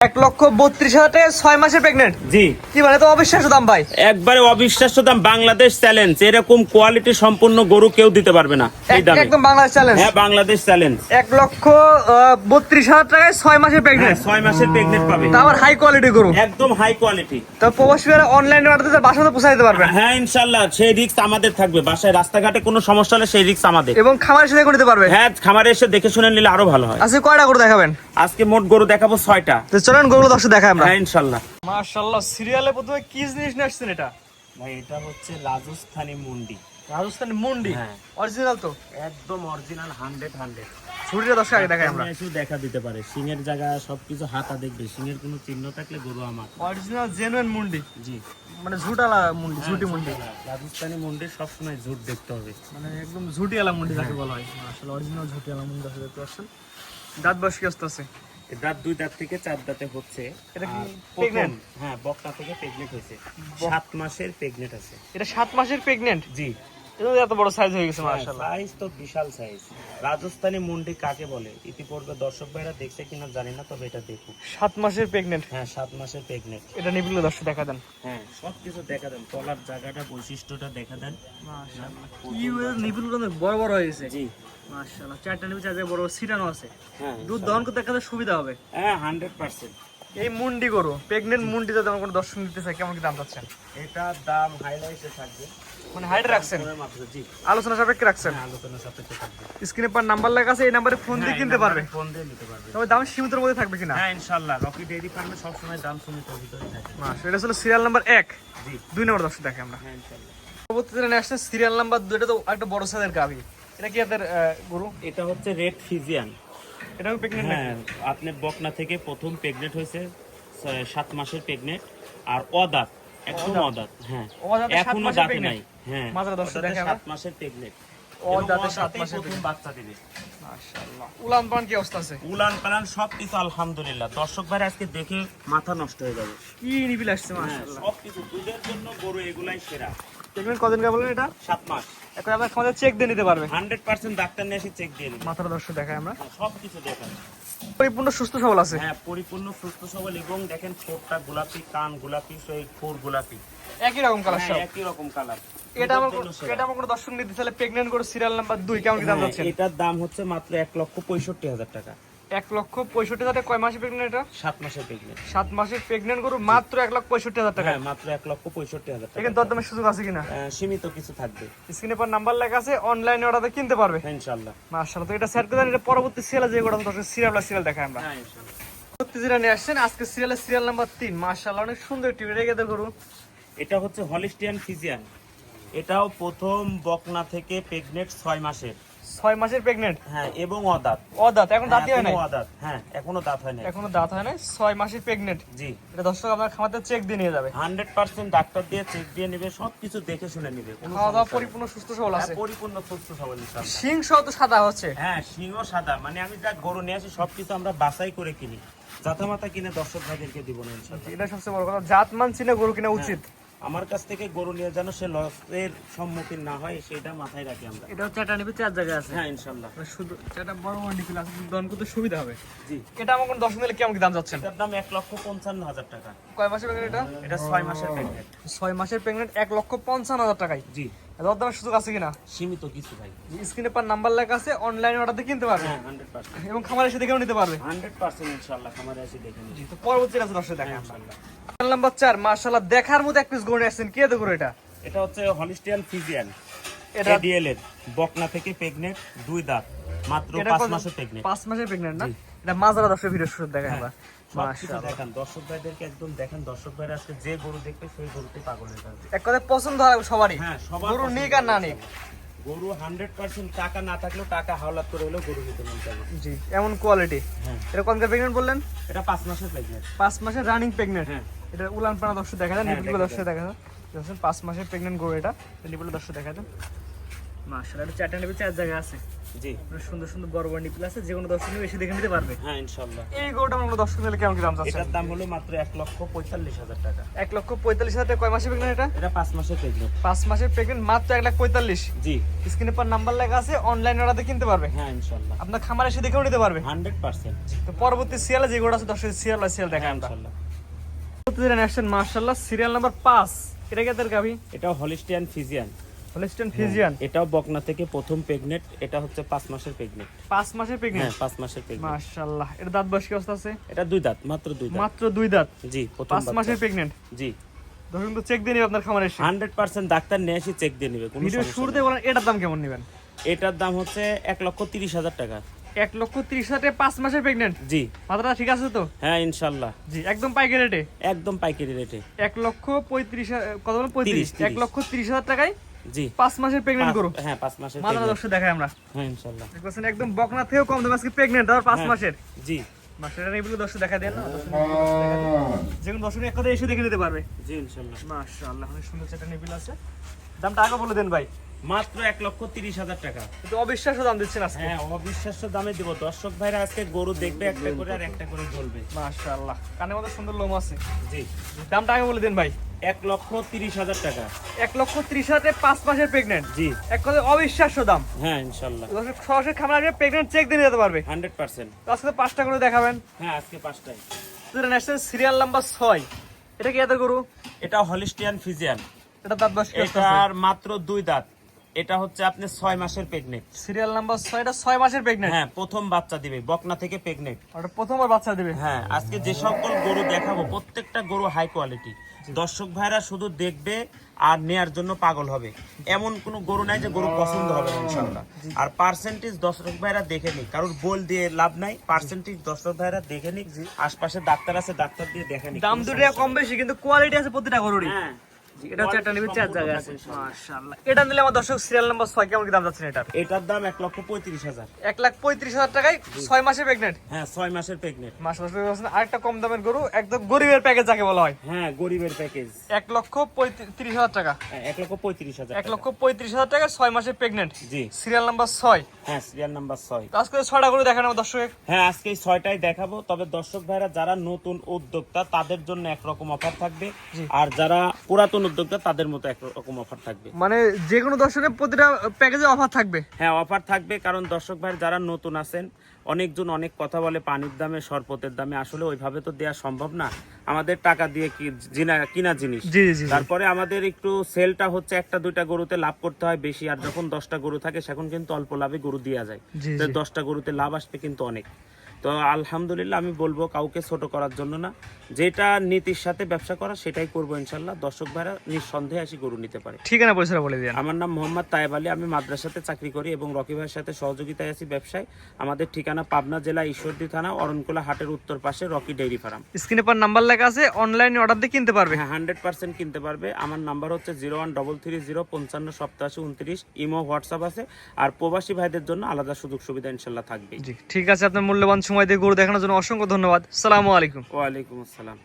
এক লক্ষ বত্রিশ হাজার টাকা ছয় মাসের প্রেগনেন্ট জি। কি মানে তো অবিশ্বাস্য দাম ভাই? একবারে অবিশ্বাস্য দাম বাংলাদেশ চ্যালেঞ্জ এরকম কোয়ালিটি সম্পূর্ণ গরু কেউ দিতে পারবে না এই দামে। একদম বাংলাদেশ চ্যালেঞ্জ হ্যাঁ বাংলাদেশ চ্যালেঞ্জ এক লক্ষ বত্রিশ হাজার টাকায় ছয় মাসের হ্যাঁ প্রেগনেন্ট ছয় মাসের প্রেগনেন্ট পাবে। তা আবার হাই কোয়ালিটি গরু। একদম হাই কোয়ালিটি তো প্রবাসীরা অনলাইনে অর্ডার দিতে বাসাতে পৌঁছে দিতে পারবেন হ্যাঁ ইনশাল্লাহ সেই রিস্ক আমাদের থাকবে। বাসায় রাস্তাঘাটে কোনো সমস্যা হলে সেই রিস্ক আমাদের। এবং খামার এসে দেখে নিতে পারবে। হ্যাঁ খামারে এসে দেখে শুনে নিলে আরও ভালো হয়। আজকে কয়টা গরু দেখাবেন? আজকে মোট গরু দেখাবো ছয়টা। চলেন গরুগুলো দর্শক দেখাই আমরা। হ্যাঁ ইনশাল্লাহ। মাশাআল্লাহ সিরিয়ালে প্রথমে কি জিনিস নিয়ে আসছেন এটা? ভাই এটা হচ্ছে রাজস্থানী মুন্ডি। রাজস্থানি মুন্ডি? হ্যাঁ। অরিজিনাল তো? একদম অরিজিনাল হান্ড্রেড হান্ড্রেড ছুটিটা দর্শক আগে দেখাই আমরা। এসেও দেখা দিতে পারে। সিংয়ের জায়গা সবকিছু হাতা দেখবে। সিংয়ের কোনো চিহ্ন থাকলে গরু আমার। অরিজিনাল জেনুইন মুন্ডি? জি। মানে ঝুটালা মুন্ডি ঝুটি মুন্ডি? রাজস্থানী মন্দির সবসময় ঝুট দেখতে হবে। মানে একদম ঝুটিয়ালা মুন্ডি যাকে বলা হয়। আসলে অরিজিনাল ঝুটিয়ালা মুন্ডি দর্শক দেখতে পাচ্ছেন। দাঁত আছে? এ দাঁত দুই দাঁত থেকে চার দাঁতে হচ্ছে। এটা কি প্রেগন্যান্ট হ্যাঁ বকটা থেকে প্রেগনেন্ট হয়েছে। সাত মাসের প্রেগনেন্ট আছে। এটা সাত মাসের প্রেগনেন্ট জি। এটা এত বড় সাইজ হয়ে গেছে মাশাআল্লাহ। সাইজ তো বিশাল সাইজ রাজস্থানী মুন্ডি কাকে বলে? ইতিপূর্বে দর্শক ভাইরা দেখছে কিনা জানি না তবে এটা দেখুক সাত মাসের প্রেগনেন্ট হ্যাঁ সাত মাসের প্রেগনেন্ট এটা নিবিলে দর্শক দেখা দেন। হ্যাঁ সবকিছু দেখা দেন। তলার জায়গাটা বৈশিষ্ট্যটা দেখা দেন। মাশাআল্লাহ। কি নিবিলগুলো অনেক বড় বড় জি। মাশাআল্লাহ। চারটা চার বড় সিটানো আছে। হ্যাঁ দুধ দহন করতে একটা সুবিধা হবে। হ্যাঁ এই মুন্ডি গরু প্রেগনেন্ট মুন্ডি যদি আমার কোনো দর্শন নিতে চাই কেমন কি দাম চাচ্ছেন? এটার দাম হাইলাইটে থাকবে। মানে হাইটে রাখছেন? জি। আলোচনা সাপেক্ষে রাখছেন? হ্যাঁ, আলোচনা সাপেক্ষে থাকবে। স্ক্রিনে পার নাম্বার লেখা আছে এই নাম্বারে ফোন দিয়ে কিনতে পারবে। ফোন দিয়ে নিতে পারবে। তবে দাম সীমিতের মধ্যে থাকবে কিনা? হ্যাঁ ইনশাআল্লাহ। রকি ডেইরি ফার্মে সবসময় দাম সীমিত ভিতরে থাকে। মাস এটা ছিল সিরিয়াল নাম্বার এক। জি। দুই নম্বর দর্শক দেখে আমরা। হ্যাঁ ইনশাআল্লাহ। পরবর্তীতে আসছে সিরিয়াল নাম্বার দুই এটা তো একটা বড় সাইজের গাভি। এটা কি আহ, গরু? এটা হচ্ছে রেড ফিজিয়ান এটা প্রেগনেন্ট হ্যাঁ আপনার বকনা থেকে প্রথম প্রেগনেন্ট হয়েছে সাত মাসের প্রেগনেন্ট আর অদাঁত একদম অদাঁত? হ্যাঁ। এখনও দাঁতে নাই হ্যাঁ। সাত মাসের প্রেগনেন্ট অদাঁতে সাত মাসের প্রথম বাচ্চা দিবে। উলান পান কি অবস্থা আছে? উলান পালান সব কিছু আলহামদুলিল্লাহ। দর্শক ভাই আজকে দেখে মাথা নষ্ট হয়ে যাবে। কি নিবিল আসছে হ্যাঁ, মাশাআল্লাহ। সব দুধের জন্য গরু এগুলাই সেরা। প্রেগনেন্ট কদিন কা বলেন এটা? সাত মাস। এখন আপনার খামারে চেক দিয়ে নিতে পারবে। হান্ড্রেড পার্সেন্ট ডাক্তার নিয়ে এসে চেক দিয়ে নেবে। মাথার দর্শক দেখাই আমরা। সব কিছু দেখান পরিপূর্ণ সুস্থ সবল আছে। হ্যাঁ পরিপূর্ণ সুস্থ সবল এবং দেখেন ঠোঁটটা গোলাপি কান গোলাপি সেই ফোর গোলাপি। একই রকম কালার হ্যাঁ, সব। একই রকম কালার এটা আমার এটা আমার কোনো দর্শক নিতে তাহলে প্রেগনেন্ট করে সিরিয়াল নাম্বার দুই কেমন কি দাম যাচ্ছে? এটার দাম হচ্ছে মাত্র এক লক্ষ পঁয়ষট্টি হাজার টাকা। এক লক্ষ পঁয়ষট্টি হাজার কয় মাসে প্রেগনেন্ট এটা? সাত মাসের প্রেগনেন্ট সাত মাসের প্রেগনেন্ট গরু মাত্র এক লক্ষ পঁয়ষট্টি হাজার টাকা। হ্যাঁ মাত্র এক লক্ষ পঁয়ষট্টি হাজার টাকা। এখানে দরদামের সুযোগ আছে কিনা? সীমিত কিছু থাকবে। স্ক্রিনে পর নাম্বার লেখা আছে অনলাইনে অর্ডার কিনতে পারবে। হ্যাঁ ইনশাল্লাহ মাশাআল্লাহ তো এটা সেট করে এটা পরবর্তী সিরিয়ালে যে গোটা দর্শক সিরিয়াল সিরিয়াল দেখাই আমরা। হ্যাঁ পরবর্তী যেটা নিয়ে আসছেন আজকে সিরিয়ালের সিরিয়াল নাম্বার তিন। মাশাআল্লাহ অনেক সুন্দর টিভি রেখে দে গরু। এটা হচ্ছে হলিস্টিয়ান ফিজিয়ান। এটাও প্রথম বকনা থেকে প্রেগনেন্ট ছয় মাসের। ছয় মাসের প্রেগনেন্ট হ্যাঁ এবং অদাঁত। ও এখন দাঁতই হয় এখনও অদাঁত হ্যাঁ এখনও দাঁত হয় না এখনও দাঁত হয় নাই ছয় মাসের প্রেগনেন্ট জি। এটা দর্শক আপনার খামাতে চেক দিয়ে নিয়ে যাবে। হান্ড্রেড পার্সেন্ট ডাক্তার দিয়ে চেক দিয়ে নেবে সবকিছু দেখে শুনে নেবে খাওয়া দাওয়া পরিপূর্ণ সুস্থ সবল আছে। হ্যাঁ, পরিপূর্ণ সুস্থ সবল। শিং সহ তো সাদা হচ্ছে। হ্যাঁ সিংহ সাদা মানে আমি যা গরু নিয়ে আসি সবকিছু আমরা বাছাই করে কিনি। জাতামাতা কিনে দর্শক ভাইদেরকে দিব না ইনশাআল্লাহ। এটা সবচেয়ে বড় কথা জাত মান চিনে গরু কিনা উচিত। আমার কাছ থেকে গরু নিয়ে যেন সে লসের সম্মুখীন না হয় সেটা মাথায় রাখি আমরা। এটা হচ্ছে একটা নিবি চার জায়গায় আছে। হ্যাঁ ইনশাল্লাহ শুধু চাটা বড় বড় নিপিল আছে দন করতে সুবিধা হবে। জি। এটা আমার কোনো দশ দিনে কি আমাকে দাম যাচ্ছে? এটার দাম এক লক্ষ পঞ্চান্ন হাজার টাকা। কয় মাসের প্রেগনেন্ট এটা? এটা ছয় মাসের প্রেগনেন্ট। ছয় মাসের প্রেগনেন্ট এক লক্ষ পঞ্চান্ন হাজার টাকায়। জি। দর দামের সুযোগ আছে কিনা? সীমিত কিছু ভাই। স্ক্রিনে পার নাম্বার লেখা আছে অনলাইনে অর্ডার দিয়ে কিনতে পারবে? হ্যাঁ এবং খামার এসে দেখেও নিতে পারবে? হান্ড্রেড পার্সেন্ট ইনশাল্লাহ খামারে এসে দেখে নিচ্ছি তো পরবর্তী আছে দর্শক দেখেন। ইনশাল্লাহ। নাম্বার চার মার্শাল্লাহ দেখার মতো এক পিস গড়ে আসছেন। কে করে এটা? এটা হচ্ছে হলিস্টিয়ান ফিজিয়ান এটা এডিএল এর। বকনা থেকে প্রেগনেন্ট দুই দাঁত। মাত্র এটা পাঁচ কত- মাসের প্রেগনেন্ট পাঁচ মাসের প্রেগনেন্ট না? এটা মাজারা দর্শক ভিডিও শুরু দেখেন আমরা। সবকিছু মাশাআল্লাহ দেখান দর্শক ভাইদেরকে একদম দেখেন দর্শক ভাইরা আজকে যে গরু দেখবে সেই গরুতে পাগল হয়ে যাবে। এক কথায় পছন্দ হয় সবারই। হ্যাঁ সবার গরু নিক আর না নিক। গরু হান্ড্রেড পার্সেন্ট টাকা না থাকলেও টাকা হাওলাত করে হলেও গরু নিতে মন চাইবে। জি এমন কোয়ালিটি হ্যাঁ। এটা কোনকার প্রেগনেন্ট বললেন? এটা পাঁচ মাসের প্রেগনেন্ট পাঁচ মাসের রানিং প্রেগনেন্ট হ্যাঁ। এটা উলান পানা দর্শক দেখা যায় হ্যাঁ, নিপুল দর্শক দেখা যায় পাঁচ মাসের প্রেগনেন্ট গরু এটা। নিপুল দর্শক দেখা যায় মাশাআল্লাহ এটা চারটা নেবে চার জায়গা আছে। জি। আপনার সুন্দর সুন্দর বড় বড় নিপিল আছে যে কোনো দর্শক এসে দেখে নিতে পারবে। হ্যাঁ ইনশাল্লাহ এই গরুটা আমরা দর্শক নিলে কেমন কি দাম চাচ্ছে এটার দাম হলো মাত্র এক লক্ষ পঁয়তাল্লিশ হাজার টাকা। এক লক্ষ পঁয়তাল্লিশ হাজার টাকা কয় মাসে প্রেগনেন্ট এটা? এটা পাঁচ মাসের প্রেগনেন্ট পাঁচ মাসের প্রেগনেন্ট মাত্র এক লাখ পঁয়তাল্লিশ। জি। স্ক্রিনের পর নাম্বার লেখা আছে অনলাইন অর্ডারতে কিনতে পারবে। হ্যাঁ ইনশাল্লাহ আপনার খামার এসে দেখেও নিতে পারবে। Hundred percent. তো পরবর্তী সিরিয়ালে যে গরু আছে দর্শক সিরিয়াল সিরিয়াল দেখা আমরা প্রতিদিন মার্শাল্লাহ সিরিয়াল নাম্বার পাঁচ। এটা কি তার গাভি? এটাও হলিস্টিয়ান ফিজিয়ান হলিস্টেন ফিজিয়ান এটাও বকনা থেকে প্রথম প্রেগনেন্ট এটা হচ্ছে পাঁচ মাসের প্রেগনেন্ট পাঁচ মাসের হ্যাঁ প্রেগনেন্ট পাঁচ মাসের প্রেগনেন্ট মার্শাল্লাহ এটা দাঁত বয়স কি অবস্থা আছে? এটা দুই দাঁত মাত্র দুই দাঁত। মাত্র দুই দাঁত? জি প্রথম পাঁচ মাসের প্রেগনেন্ট জি। ধরুন তো চেক দিয়ে নিবে আপনার খামার এসে। হান্ড্রেড পার্সেন্ট ডাক্তার নিয়ে এসে চেক দিয়ে নেবে কোনো ভিডিও শুরুতে বলেন এটার দাম কেমন নেবেন? এটার দাম হচ্ছে এক লক্ষ তিরিশ হাজার টাকা। এক লক্ষ তিরিশ হাজার পাঁচ মাসের প্রেগনেন্ট জি। মাথাটা ঠিক আছে তো? হ্যাঁ ইনশাল্লাহ জি একদম পাইকারি রেটে একদম পাইকারি রেটে এক লক্ষ পঁয়ত্রিশ কত বলেন? পঁয়ত্রিশ। এক লক্ষ তিরিশ হাজার টাকায় জি। পাঁচ মাসের প্রেগনেন্ট করো পাঁচ- হ্যাঁ পাঁচ মাসের মাদার। দর্শক দেখাই আমরা। হ্যাঁ ইনশাল্লাহ। দেখছেন একদম বকনা থেকেও কম দাম আজকে প্রেগনেন্ট আর পাঁচ হ্যাঁ। মাসের। জি। মাসের এগুলো দর্শক দেখা দেন না যে কোনো দর্শক এক কথা এসে দেখে নিতে পারবে। জি ইনশাআল্লাহ মাশাআল্লাহ অনেক সুন্দর একটা নেবিল আছে। দামটা আগে বলে দেন ভাই। মাত্র এক লক্ষ তিরিশ হাজার টাকা। অবিশ্বাস্য দাম দিচ্ছেন আজকে। হ্যাঁ অবিশ্বাস্য দামে দিব। দর্শক ভাইরা আজকে গরু দেখবে একটা করে আর একটা করে মাশাআল্লাহ। সুন্দর লোম আছে। জি। দামটা আগে বলে দেন ভাই। এক লক্ষ তিরিশ হাজার টাকা। এক লক্ষ ত্রিশ হাজার পাঁচ মাসের প্রেগনেন্ট জি। এক কথা অবিশ্বাস্য দাম। হ্যাঁ ইনশাল্লাহ দর্শক সরাসরি খামার আসবে প্রেগনেন্ট চেক দিয়ে যেতে পারবে। Hundred percent. আজকে পাঁচটা করে দেখাবেন। হ্যাঁ আজকে পাঁচটায় ন্যাশনাল সিরিয়াল নাম্বার ছয়। এটা কি এত গরু? এটা হলিস্টিয়ান ফিজিয়ান। এটা দাঁত বয়স এটার মাত্র দুই দাঁত। এটা হচ্ছে আপনি ছয় মাসের প্রেগনেন্ট সিরিয়াল নাম্বার ছয়টা ছয় মাসের প্রেগনেন্ট হ্যাঁ প্রথম বাচ্চা দিবে বকনা থেকে প্রেগনেন্ট ওটা প্রথমবার বাচ্চা দিবে। হ্যাঁ আজকে যে সকল গরু দেখাবো প্রত্যেকটা গরু হাই কোয়ালিটি দর্শক ভাইরা শুধু দেখবে আর নেয়ার জন্য পাগল হবে। এমন কোনো গরু নাই যে গরু পছন্দ হবে ইনশাল্লাহ আর পার্সেন্টেজ দর্শক ভাইরা দেখে নি কারোর বল দিয়ে লাভ নাই পার্সেন্টেজ দর্শক ভাইরা দেখে নি আশপাশে ডাক্তার আছে ডাক্তার দিয়ে দেখে নি দাম দুটো কম বেশি কিন্তু কোয়ালিটি আছে প্রতিটা গরুরই। হ্যাঁ। এটা হচ্ছে একটা নিবি চার জায়গায় আছে। মাশাআল্লাহ। এটা নিলে আমার দর্শক সিরিয়াল নাম্বার ছয় কেমন কি দাম যাচ্ছে এটার? এটার দাম এক লক্ষ পঁয়ত্রিশ হাজার। এক লাখ পঁয়ত্রিশ হাজার টাকায় ছয় মাসে প্রেগনেন্ট হ্যাঁ ছয় মাসের প্রেগনেন্ট মাস মাস আরেকটা কম দামের গরু একদম গরিবের প্যাকেজ যাকে বলা হয়। হ্যাঁ গরিবের প্যাকেজ এক লক্ষ পঁয়ত্রিশ হাজার টাকা। হ্যাঁ, লক্ষ পঁয়ত্রিশ হাজার এক লক্ষ পঁয়ত্রিশ হাজার টাকা ছয় মাসে প্রেগনেন্ট জি। সিরিয়াল নাম্বার ছয়। হ্যাঁ সিরিয়াল নাম্বার আজকে গরু দেখানো দর্শক। হ্যাঁ আজকে দেখাবো। তবে দর্শক ভাইরা যারা নতুন উদ্যোক্তা তাদের জন্য একরকম অফার থাকবে। আর যারা পুরাতন উদ্যোক্তা তাদের মতো একরকম অফার থাকবে। মানে যে কোনো দর্শকের প্রতিটা প্যাকেজে অফার থাকবে? হ্যাঁ অফার থাকবে কারণ দর্শক ভাই যারা নতুন আছেন অনেকজন অনেক কথা বলে পানির দামে শরবতের দামে আসলে ওইভাবে তো দেওয়া সম্ভব না। আমাদের টাকা দিয়ে কি জিনা- কিনা জিনিস। তারপরে আমাদের একটু সেলটা হচ্ছে একটা দুইটা গরুতে লাভ করতে হয় বেশি আর যখন দশটা গরু থাকে সেখন কিন্তু অল্প লাভে গরু দেওয়া যায়। দশটা গরুতে লাভ আসবে কিন্তু অনেক। তো আলহামদুলিল্লাহ আমি বলব কাউকে ছোট করার জন্য না। যেটা নীতির সাথে ব্যবসা করা সেটাই করব ইনশাল্লাহ। দর্শক ভাইরা নিঃসন্দেহে আসি গরু নিতে পারে। ঠিকানা পয়সা বলে দেন আমার নাম মোহাম্মদ তায়েব আলী। আমি মাদ্রাসাতে চাকরি করি এবং রকি ভাইয়ের সাথে সহযোগিতায় আছি ব্যবসায়। আমাদের ঠিকানা পাবনা জেলা ঈশ্বরদী থানা অরণকুলা হাটের উত্তর পাশে রকি ডেইরি ফার্ম। স্ক্রিনে পর নাম্বার লেখা আছে অনলাইনে অর্ডার দিয়ে কিনতে পারবে। হ্যাঁ হান্ড্রেড পার্সেন্ট কিনতে পারবে। আমার নাম্বার হচ্ছে zero one double three zero পঞ্চান্ন সপ্তাশি উনত্রিশ। ইমো হোয়াটসঅ্যাপ আছে। আর প্রবাসী ভাইদের জন্য আলাদা সুযোগ সুবিধা ইনশাল্লাহ থাকবে ঠিক আছে আপনার মূল্যবান সময় দিয়ে গরু দেখানোর জন্য অসংখ্য ধন্যবাদ। সালামু আলাইকুম। ওয়ালাইকুম আসসালাম।